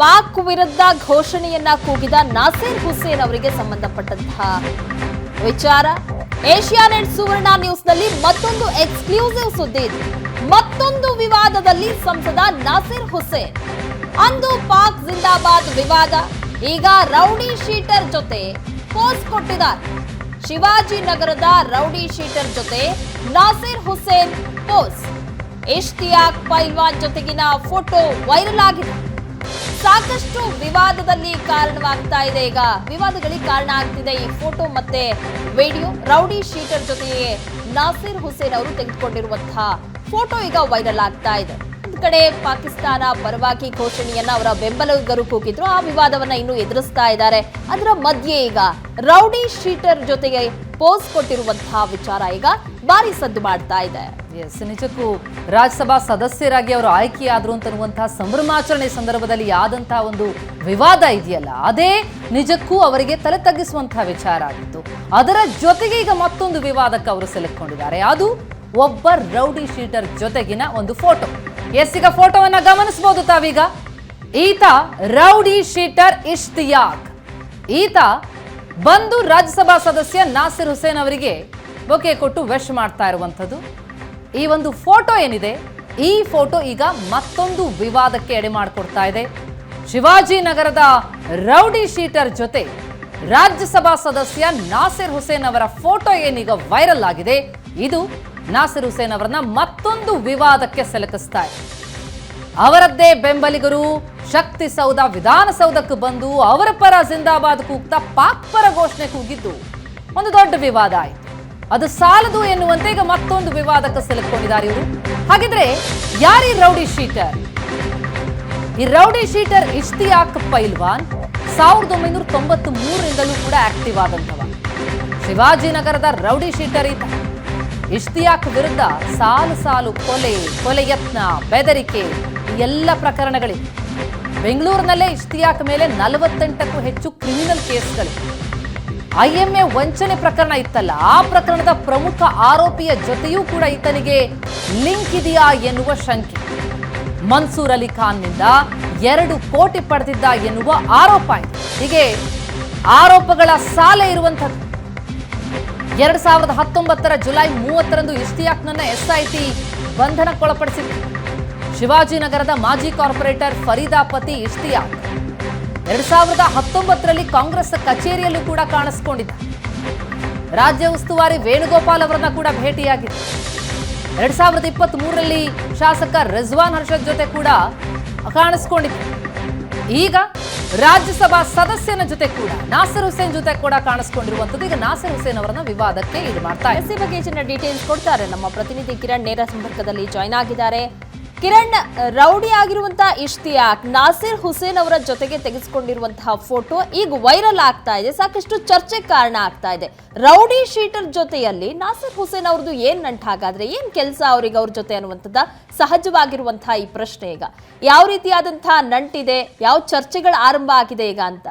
ಪಾಕ್ ವಿರುದ್ಧ ಘೋಷಣೆಯನ್ನ ಕೂಗಿದ ನಾಸೀರ್ ಹುಸೇನ್ ಅವರಿಗೆ ಸಂಬಂಧಪಟ್ಟಂತಹ ವಿಚಾರ. ಏಷ್ಯಾನೆಟ್ ಸುವರ್ಣ ನ್ಯೂಸ್ನಲ್ಲಿ ಮತ್ತೊಂದು ಎಕ್ಸ್ಕ್ಲೂಸಿವ್ ಸುದ್ದಿ ಮತ್ತೊಂದು ವಿವಾದದಲ್ಲಿ ಸಂಸದ ನಾಸೀರ್ ಹುಸೇನ್. ಅಂದು ಪಾಕ್ ಜಿಂದಾಬಾದ್ ವಿವಾದ. ಈಗ ರೌಡಿ ಶೀಟರ್ ಜೊತೆ ಪೋಸ್ ಕೊಟ್ಟಿದ್ದಾರೆ. ಶಿವಾಜಿನಗರದ ರೌಡಿ ಶೀಟರ್ ಜೊತೆ ನಾಸೀರ್ ಹುಸೇನ್ ಪೋಸ್. ಇಷ್ತಿಯಾಕ್ ಪೈಲ್ವಾನ್ ಜೊತೆಗಿನ ಫೋಟೋ ವೈರಲ್ ಆಗಿದೆ. ಸಾಕಷ್ಟು ವಿವಾದದಲ್ಲಿ ಕಾರಣವಾಗ್ತಾ ಇದೆ. ಈಗ ವಿವಾದಗಳಿಗೆ ಕಾರಣ ಆಗ್ತಿದೆ ಈ ಫೋಟೋ ಮತ್ತೆ ವಿಡಿಯೋ. ರೌಡಿ ಶೀಟರ್ ಜೊತೆಗೆ ನಾಸೀರ್ ಹುಸೇನ್ ಅವರು ತೆಗೆದುಕೊಂಡಿರುವಂತಹ ಫೋಟೋ ಈಗ ವೈರಲ್ ಆಗ್ತಾ ಇದೆ. ಒಂದು ಕಡೆ ಪಾಕಿಸ್ತಾನ ಪರವಾಗಿ ಘೋಷಣೆಯನ್ನ ಅವರ ಬೆಂಬಲಿಗರು ಕೂಗಿದ್ರು. ಆ ವಿವಾದವನ್ನ ಇನ್ನೂ ಎದುರಿಸ್ತಾ ಇದ್ದಾರೆ. ಅದರ ಮಧ್ಯೆ ಈಗ ರೌಡಿ ಶೀಟರ್ ಜೊತೆಗೆ ಪೋಸ್ ಕೊಟ್ಟಿರುವಂತಹ ವಿಚಾರ. ಈಗ ಭಾರಿ ಸದ್ದು ಮಾಡ್ತಾ ಇದೆ. ಎಸ್ ನಿಜಕ್ಕೂ ರಾಜ್ಯಸಭಾ ಸದಸ್ಯರಾಗಿ ಅವರು ಆಯ್ಕೆಯಾದ್ರು ಅಂತನ್ನುವಂತಹ ಸಂಭ್ರಮಾಚರಣೆ ಸಂದರ್ಭದಲ್ಲಿ ಆದಂತಹ ಒಂದು ವಿವಾದ ಇದೆಯಲ್ಲ, ಅದೇ ನಿಜಕ್ಕೂ ಅವರಿಗೆ ತಲೆ ತಗ್ಗಿಸುವಂತಹ ವಿಚಾರ ಆಗಿತ್ತು. ಅದರ ಜೊತೆಗೆ ಈಗ ಮತ್ತೊಂದು ವಿವಾದಕ್ಕೆ ಅವರು ಸೆಲೆಕ್ಕೊಂಡಿದ್ದಾರೆ ಅದು ಒಬ್ಬ ರೌಡಿ ಶೀಟರ್ ಜೊತೆಗಿನ ಒಂದು ಫೋಟೋ ಎಸ್, ಈಗ ಫೋಟೋವನ್ನ ಗಮನಿಸಬಹುದು ತಾವೀಗ. ಈತ ರೌಡಿ ಶೀಟರ್ ಇಶ್ತಿಯಾಕ್. ಈತ ಬಂದು ರಾಜ್ಯಸಭಾ ಸದಸ್ಯ ನಾಸಿರ್ ಹುಸೇನ್ ಅವರಿಗೆ ಬೊಕೆ ಕೊಟ್ಟು ವೆಶ್ ಮಾಡ್ತಾ ಇರುವಂಥದ್ದು. ಈ ಒಂದು ಫೋಟೋ ಏನಿದೆ, ಈ ಫೋಟೋ ಈಗ ಮತ್ತೊಂದು ವಿವಾದಕ್ಕೆ ಎಡೆ ಮಾಡಿಕೊಡ್ತಾ ಇದೆ. ಶಿವಾಜಿನಗರದ ರೌಡಿ ಶೀಟರ್ ಜೊತೆ ರಾಜ್ಯಸಭಾ ಸದಸ್ಯ ನಾಸಿರ್ ಹುಸೇನ್ ಅವರ ಫೋಟೋ ಏನೀಗ ವೈರಲ್ ಆಗಿದೆ. ಇದು ನಾಸಿರ್ ಹುಸೇನ್ ಅವರನ್ನ ಮತ್ತೊಂದು ವಿವಾದಕ್ಕೆ ಸಿಲುಕಿಸ್ತಾ ಇದೆ. ಅವರದ್ದೇ ಬೆಂಬಲಿಗರು ಶಕ್ತಿ ಸೌಧ ವಿಧಾನಸೌಧಕ್ಕೆ ಬಂದು ಅವರ ಪರ ಜಿಂದಾಬಾದ್ ಕೂಗ್ತಾ ಪಾಕ್ ಪರ ಘೋಷಣೆ ಕೂಗಿದ್ದು ಒಂದು ದೊಡ್ಡ ವಿವಾದ ಆಯಿತು. ಅದು ಸಾಲದು ಎನ್ನುವಂತೆ ಈಗ ಮತ್ತೊಂದು ವಿವಾದಕ್ಕೆ ಸಿಲುಕೊಂಡಿದ್ದಾರೆ ಇವರು. ಹಾಗಿದ್ರೆ ಯಾರೀ ರೌಡಿ ಶೀಟರ್? ಈ ರೌಡಿ ಶೀಟರ್ ಇಶ್ತಿಯಾಕ್ ಪೈಲ್ವಾನ್ ಸಾವಿರದ ಒಂಬೈನೂರ ತೊಂಬತ್ತು ಮೂರರಿಂದಲೂ ಕೂಡ ಆಕ್ಟಿವ್ ಆದಂಥವ. ಶಿವಾಜಿನಗರದ ರೌಡಿ ಶೀಟರ್ ಇದ್ದ. ಇಶ್ತಿಯಾಕ್ ವಿರುದ್ಧ ಸಾಲು ಸಾಲು ಕೊಲೆ ಕೊಲೆ ಯತ್ನ, ಬೆದರಿಕೆ ಎಲ್ಲ ಪ್ರಕರಣಗಳಿವೆ. ಬೆಂಗಳೂರಿನಲ್ಲೇ ಇಶ್ತಿಯಾಕ್ ಮೇಲೆ ನಲವತ್ತೆಂಟಕ್ಕೂ ಹೆಚ್ಚು ಕ್ರಿಮಿನಲ್ ಕೇಸ್ಗಳಿವೆ. ಐಎಂಎ ವಂಚನೆ ಪ್ರಕರಣ ಇತ್ತಲ್ಲ, ಆ ಪ್ರಕರಣದ ಪ್ರಮುಖ ಆರೋಪಿಯ ಜೊತೆಯೂ ಕೂಡ ಈತನಿಗೆ ಲಿಂಕ್ ಇದೆಯಾ ಎನ್ನುವ ಶಂಕೆ. ಮನ್ಸೂರ್ ಅಲಿ ಖಾನ್ನಿಂದ ಎರಡು ಕೋಟಿ ಪಡೆದಿದ್ದ ಎನ್ನುವ ಆರೋಪ ಇದೆ. ಹೀಗೆ ಆರೋಪಗಳ ಸಾಲ ಇರುವಂಥದ್ದು. ಎರಡ್ ಸಾವಿರದ ಹತ್ತೊಂಬತ್ತರ ಜುಲೈ ಮೂವತ್ತರಂದು ಇಶ್ತಿಯಾಕ್ನನ್ನ ಎಸ್ಐಟಿ ಬಂಧನಕ್ಕೊಳಪಡಿಸಿತ್ತು ಶಿವಾಜಿನಗರದ ಮಾಜಿ ಕಾರ್ಪೊರೇಟರ್ ಫರೀದಾಪತಿ ಇಸ್ತಿಯಾಕ್ ಎರಡ್ ಸಾವಿರದ ಹತ್ತೊಂಬತ್ತರಲ್ಲಿ ಕಾಂಗ್ರೆಸ್ ಕಚೇರಿಯಲ್ಲೂ ಕೂಡ ಕಾಣಿಸಿಕೊಂಡಿದ್ದ. ರಾಜ್ಯ ಉಸ್ತುವಾರಿ ವೇಣುಗೋಪಾಲ್ ಅವರನ್ನ ಕೂಡ ಭೇಟಿಯಾಗಿದ್ದ. ಎರಡ್ ಸಾವಿರದ ಇಪ್ಪತ್ತ್ ಮೂರರಲ್ಲಿ ಶಾಸಕ ರಿಜ್ವಾನ್ ಹರ್ಷದ್ ಜೊತೆ ಕೂಡ ಕಾಣಿಸ್ಕೊಂಡಿದ್ದ. ಈಗ ರಾಜ್ಯಸಭಾ ಸದಸ್ಯನ ಜೊತೆ ಕೂಡ ನಾಸರ್ ಹುಸೇನ್ ಜೊತೆ ಕೂಡ ಕಾಣಿಸ್ಕೊಂಡಿರುವಂತದ್ದು ಈಗ ನಾಸರ್ ಹುಸೇನ್ ಅವರನ್ನ ವಿವಾದಕ್ಕೆ ಇದು ಮಾಡ್ತಾ ಇದೆ ಎಸ್ ಈ ಬಗ್ಗೆ ಹೆಚ್ಚಿನ ಡೀಟೇಲ್ಸ್ ಕೊಡ್ತಾರೆ. ನಮ್ಮ ಪ್ರತಿನಿಧಿ ಕಿರಣ್ ನೇರ ಸಂಪರ್ಕದಲ್ಲಿ ಜಾಯ್ನ್ ಆಗಿದ್ದಾರೆ. ಕಿರಣ್, ರೌಡಿ ಆಗಿರುವಂತಹ ಇಶ್ತಿಯಾಕ್, ನಾಸಿರ್ ಹುಸೇನ್ ಅವರ ಜೊತೆಗೆ ತೆಗೆಸಿಕೊಂಡಿರುವಂತಹ ಫೋಟೋ ಈಗ ವೈರಲ್ ಆಗ್ತಾ ಇದೆ, ಸಾಕಷ್ಟು ಚರ್ಚೆ ಕಾರಣ ಆಗ್ತಾ ಇದೆ. ರೌಡಿ ಶೀಟರ್ ಜೊತೆಯಲ್ಲಿ ನಾಸಿರ್ ಹುಸೇನ್ ಅವ್ರದ್ದು ಏನ್ ನಂಟು ಹಾಗಾದ್ರೆ ಏನ್ ಕೆಲಸ ಅವ್ರಿಗೆ ಅವ್ರ ಜೊತೆ ಅನ್ನುವಂಥದ್ದ ಸಹಜವಾಗಿರುವಂತಹ ಈ ಪ್ರಶ್ನೆ ಈಗ. ಯಾವ ರೀತಿಯಾದಂತಹ ನಂಟಿದೆ, ಯಾವ ಚರ್ಚೆಗಳು ಆರಂಭ ಆಗಿದೆ ಈಗ ಅಂತ?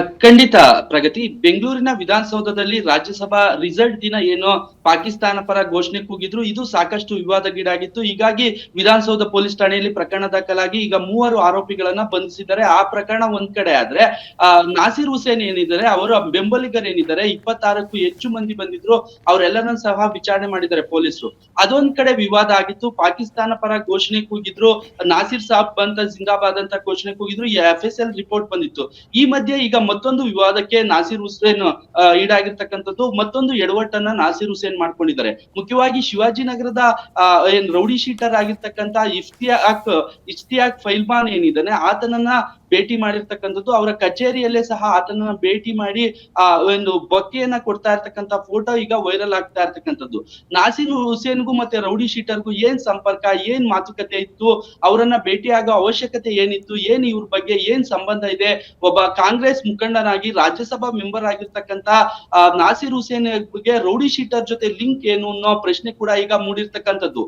ಖಂಡಿತ ಪ್ರಗತಿ. ಬೆಂಗಳೂರಿನ ವಿಧಾನಸೌಧದಲ್ಲಿ ರಾಜ್ಯಸಭಾ ರಿಸಲ್ಟ್ ದಿನ ಏನೋ ಪಾಕಿಸ್ತಾನ ಪರ ಘೋಷಣೆ ಕೂಗಿದ್ರು, ಇದು ಸಾಕಷ್ಟು ವಿವಾದಗೀಡಾಗಿತ್ತು. ಹೀಗಾಗಿ ವಿಧಾನಸೌಧ ಪೊಲೀಸ್ ಠಾಣೆಯಲ್ಲಿ ಪ್ರಕರಣ ದಾಖಲಾಗಿ ಈಗ ಮೂವರು ಆರೋಪಿಗಳನ್ನ ಬಂಧಿಸಿದ್ದಾರೆ. ಆ ಪ್ರಕರಣ ಒಂದ್ ಕಡೆ ಆದ್ರೆ, ಆ, ನಾಸಿರ್ ಹುಸೇನ್ ಏನಿದ್ದಾರೆ, ಅವರು ಬೆಂಬಲಿಗರು ಏನಿದ್ದಾರೆ ಇಪ್ಪತ್ತಾರಕ್ಕೂ ಹೆಚ್ಚು ಮಂದಿ ಬಂದಿದ್ರು, ಅವರೆಲ್ಲರನ್ನ ಸಹ ವಿಚಾರಣೆ ಮಾಡಿದ್ದಾರೆ ಪೊಲೀಸರು. ಅದೊಂದ್ ಕಡೆ ವಿವಾದ ಆಗಿತ್ತು, ಪಾಕಿಸ್ತಾನ ಪರ ಘೋಷಣೆ ಕೂಗಿದ್ರು, ನಾಸಿರ್ ಸಾಬ್ ಬಂತ, ಜಿಂದಾಬಾದ್ ಅಂತ ಘೋಷಣೆ ಕೂಗಿದ್ರು ಎಫ್ ಎಸ್ ಎಲ್ ರಿಪೋರ್ಟ್ ಬಂದಿತ್ತು. ಈ ಮಧ್ಯೆ ಈಗ ಮತ್ತೊಂದು ವಿವಾದಕ್ಕೆ ನಾಸಿರ್ ಹುಸೇನ್ ಈಡಾಗಿರ್ತಕ್ಕಂಥದ್ದು ಮತ್ತೊಂದು ಎಡವಟ್ಟನ್ನ ನಾಸಿರ್ ಹುಸೇನ್ ಮಾಡ್ಕೊಂಡಿದ್ದಾರೆ. ಮುಖ್ಯವಾಗಿ ಶಿವಾಜಿನಗರದ ನಗರದ ಏನ್ ರೌಡಿ ಶೀಟರ್ ಆಗಿರ್ತಕ್ಕಂತ ಇಫ್ತಿಯಾಕ್ ಇಫ್ತಿಯಾಕ್ ಫೈಲ್ಮಾನ್ ಏನಿದ್ದಾನೆ, ಆತನನ್ನ ಭೇಟಿ ಮಾಡಿರ್ತಕ್ಕಂಥದ್ದು, ಅವರ ಕಚೇರಿಯಲ್ಲೇ ಸಹ ಆತನನ್ನ ಭೇಟಿ ಮಾಡಿ, ಆ, ಒಂದು ಬೊಕ್ಕೆಯನ್ನ ಕೊಡ್ತಾ ಇರ್ತಕ್ಕಂತ ಫೋಟೋ ಈಗ ವೈರಲ್ ಆಗ್ತಾ ಇರ್ತಕ್ಕಂಥದ್ದು. ನಾಸಿನ್ ಹುಸೇನ್ಗೂ ಮತ್ತೆ ರೌಡಿ ಶೀಟರ್ಗೂ ಏನ್ ಸಂಪರ್ಕ, ಏನ್ ಮಾತುಕತೆ ಇತ್ತು, ಅವರನ್ನ ಭೇಟಿಯಾಗೋ ಅವಶ್ಯಕತೆ ಏನಿತ್ತು, ಏನ್ ಇವ್ರ ಬಗ್ಗೆ ಏನ್ ಸಂಬಂಧ ಇದೆ, ಒಬ್ಬ ಕಾಂಗ್ರೆಸ್ ಮುಖಂಡನಾಗಿ ರಾಜ್ಯಸಭಾ ಮೆಂಬರ್ ಆಗಿರ್ತಕ್ಕಂತ ನಾಸಿರ್ ಹುಸೇನ್ ಬಗ್ಗೆ ರೌಡಿ ಶೀಟರ್ ಜೊತೆ ಲಿಂಕ್ ಏನು ಅನ್ನೋ ಪ್ರಶ್ನೆ ಕೂಡ ಈಗ ಮೂಡಿರ್ತಕ್ಕಂಥದ್ದು.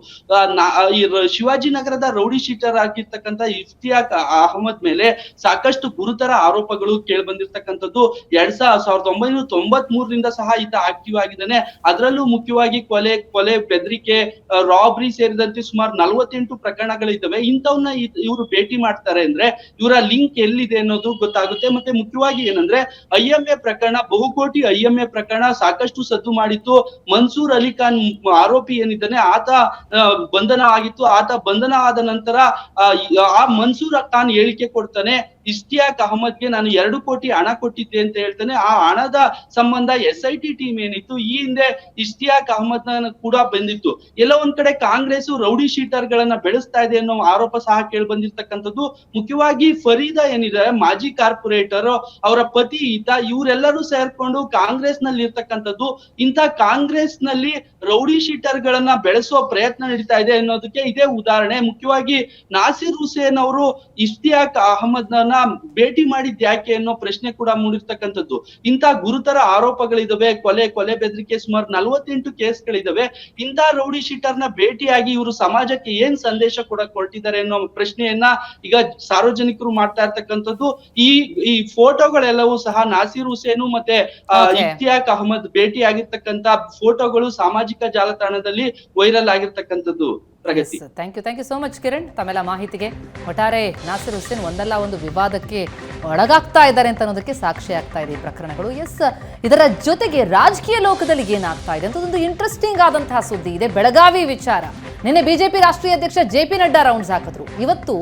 ಶಿವಾಜಿನಗರದ ರೌಡಿ ಶೀಟರ್ ಆಗಿರ್ತಕ್ಕಂತ ಇಫ್ತಿಯಾಕ್ ಅಹಮದ್ ಮೇಲೆ ಸಾಕಷ್ಟು ಗುರುತರ ಆರೋಪಗಳು ಕೇಳಿ ಬಂದಿರ್ತಕ್ಕಂಥದ್ದು. ಎರಡ್ ಸಾವಿರದ ಒಂಬೈನೂರ ತೊಂಬತ್ ಸಹ ಈತ ಆಕ್ಟಿವ್ ಆಗಿದ್ದಾನೆ. ಅದರಲ್ಲೂ ಮುಖ್ಯವಾಗಿ ಕೊಲೆ ಕೊಲೆ, ಬೆದರಿಕೆ ರಾಬ್ರಿ ಸೇರಿದಂತೆ ಸುಮಾರು ನಲವತ್ತೆಂಟು ಪ್ರಕರಣಗಳಿದ್ದಾವೆ. ಇಂಥವನ್ನ ಇವರು ಭೇಟಿ ಮಾಡ್ತಾರೆ ಅಂದ್ರೆ ಇವರ ಲಿಂಕ್ ಎಲ್ಲಿದೆ ಅನ್ನೋದು ಗೊತ್ತಾಗುತ್ತೆ. ಮತ್ತೆ ಮುಖ್ಯವಾಗಿ ಏನಂದ್ರೆ ಐ ಎಂ ಎ ಪ್ರಕರಣ, ಬಹುಕೋಟಿ ಐ ಎಂ ಎ ಪ್ರಕರಣ ಸಾಕಷ್ಟು ಸದ್ದು ಮಾಡಿತ್ತು ಮನ್ಸೂರ್ ಅಲಿ ಖಾನ್ ಆರೋಪಿ ಏನಿದ್ದಾನೆ, ಆತ ಬಂಧನ ಆಗಿತ್ತು. ಆತ ಬಂಧನ ಆದ ನಂತರ ಆ ಮನ್ಸೂರ್ ಖಾನ್ ಹೇಳಿಕೆ ಕೊಡ್ತಾನೆ. え。ಇಸ್ತಿಯಾಕ್ ಅಹಮದ್ಗೆ ನಾನು ಎರಡು ಕೋಟಿ ಹಣ ಕೊಟ್ಟಿದ್ದೆ ಅಂತ ಹೇಳ್ತಾನೆ. ಆ ಹಣದ ಸಂಬಂಧ ಎಸ್ ಐ ಟಿ ಟೀಮ್ ಏನಿತ್ತು, ಈ ಹಿಂದೆ ಇಷ್ಟಿಯಾಕ್ ಅಹಮದ್ ಕೂಡ ಬಂದಿತ್ತು. ಎಲ್ಲ ಒಂದ್ ಕಡೆ ಕಾಂಗ್ರೆಸ್ ರೌಡಿ ಶೀಟರ್ ಗಳನ್ನ ಬೆಳೆಸ್ತಾ ಇದೆ ಅನ್ನೋ ಆರೋಪ ಸಹ ಕೇಳಿ ಬಂದಿರ್ತಕ್ಕಂಥದ್ದು. ಮುಖ್ಯವಾಗಿ ಫರೀದಾ ಏನಿದೆ, ಮಾಜಿ ಕಾರ್ಪೊರೇಟರ್, ಅವರ ಪತಿ, ಈತ, ಇವರೆಲ್ಲರೂ ಸೇರ್ಕೊಂಡು ಕಾಂಗ್ರೆಸ್ನಲ್ಲಿ ಇರ್ತಕ್ಕಂಥದ್ದು. ಇಂಥ ಕಾಂಗ್ರೆಸ್ನಲ್ಲಿ ರೌಡಿ ಶೀಟರ್ ಗಳನ್ನ ಬೆಳೆಸುವ ಪ್ರಯತ್ನ ನಡೀತಾ ಇದೆ ಅನ್ನೋದಕ್ಕೆ ಇದೇ ಉದಾಹರಣೆ. ಮುಖ್ಯವಾಗಿ ನಾಸಿರ್ ಹುಸೇನ್ ಅವರು ಇಷ್ಟಿಯಾಕ್ ಅಹಮದ್ನ ಭೇಟಿ ಮಾಡಿದ್ ಯಾಕೆ ಅನ್ನೋ ಪ್ರಶ್ನೆ ಕೂಡ ಮೂಡಿರ್ತಕ್ಕಂಥದ್ದು. ಇಂಥ ಗುರುತರ ಆರೋಪಗಳಿದಾವೆ ಕೊಲೆ ಕೊಲೆ ಬೆದರಿಕೆ ಸುಮಾರು ನಲವತ್ತೆಂಟು ಕೇಸ್ಗಳಿದಾವೆ. ಇಂಥ ರೌಡಿ ಶೀಟರ್ನ ನ ಭೇಟಿಯಾಗಿ ಇವರು ಸಮಾಜಕ್ಕೆ ಏನ್ ಸಂದೇಶ ಕೂಡ ಕೊಟ್ಟಿದ್ದಾರೆ ಅನ್ನೋ ಪ್ರಶ್ನೆಯನ್ನ ಈಗ ಸಾರ್ವಜನಿಕರು ಮಾಡ್ತಾ ಇರ್ತಕ್ಕಂಥದ್ದು. ಈ ಈ ಫೋಟೋಗಳೆಲ್ಲವೂ ಸಹ ನಾಸೀರ್ ಹುಸೇನು ಮತ್ತೆ. ಇಫ್ತಿಯಾಕ್ ಅಹಮದ್ ಭೇಟಿ ಆಗಿರ್ತಕ್ಕಂತ ಫೋಟೋಗಳು ಸಾಮಾಜಿಕ ಜಾಲತಾಣದಲ್ಲಿ ವೈರಲ್ ಆಗಿರ್ತಕ್ಕಂಥದ್ದು. ಪ್ರಗತಿ. Thank you thank you so much Kiran ತಮ್ಮೆಲ್ಲ ಮಾಹಿತಿಗೆ ಒಟ್ಟಾರೆ ನಾಸಿರ್ ಹುಸೇನ್ ಒಂದಲ್ಲ ಒಂದು ವಿವಾದಕ್ಕೆ ಒಳಗಾಗ್ತಾ ಇದ್ದಾರೆ ಅಂತ ಅನ್ನೋದಕ್ಕೆ ಸಾಕ್ಷಿ ಆಗ್ತಾ ಇದೆ ಈ ಪ್ರಕರಣಗಳು. ಎಸ್ ಇದರ ಜೊತೆಗೆ ರಾಜಕೀಯ ಲೋಕದಲ್ಲಿ ಏನಾಗ್ತಾ ಇದೆ ಅಂತ ಒಂದು ಇಂಟ್ರೆಸ್ಟಿಂಗ್ ಆದಂತಹ ಸುದ್ದಿ ಇದೆ. ಬೆಳಗಾವಿ ವಿಚಾರ. ನಿನ್ನೆ ಬಿಜೆಪಿ ರಾಷ್ಟ್ರೀಯ ಅಧ್ಯಕ್ಷ ಜೆ ಪಿ ನಡ್ಡಾ ರೌಂಡ್ಸ್ ಹಾಕಿದ್ರು. ಇವತ್ತು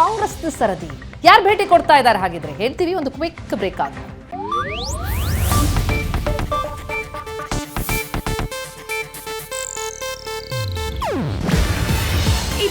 ಕಾಂಗ್ರೆಸ್ ಸರದಿ. ಯಾರು ಭೇಟಿ ಕೊಡ್ತಾ ಇದ್ದಾರೆ ಹಾಗಿದ್ರೆ ಹೇಳ್ತೀವಿ. ಒಂದು ಕ್ವಿಕ್ ಬ್ರೇಕ್ ಆದ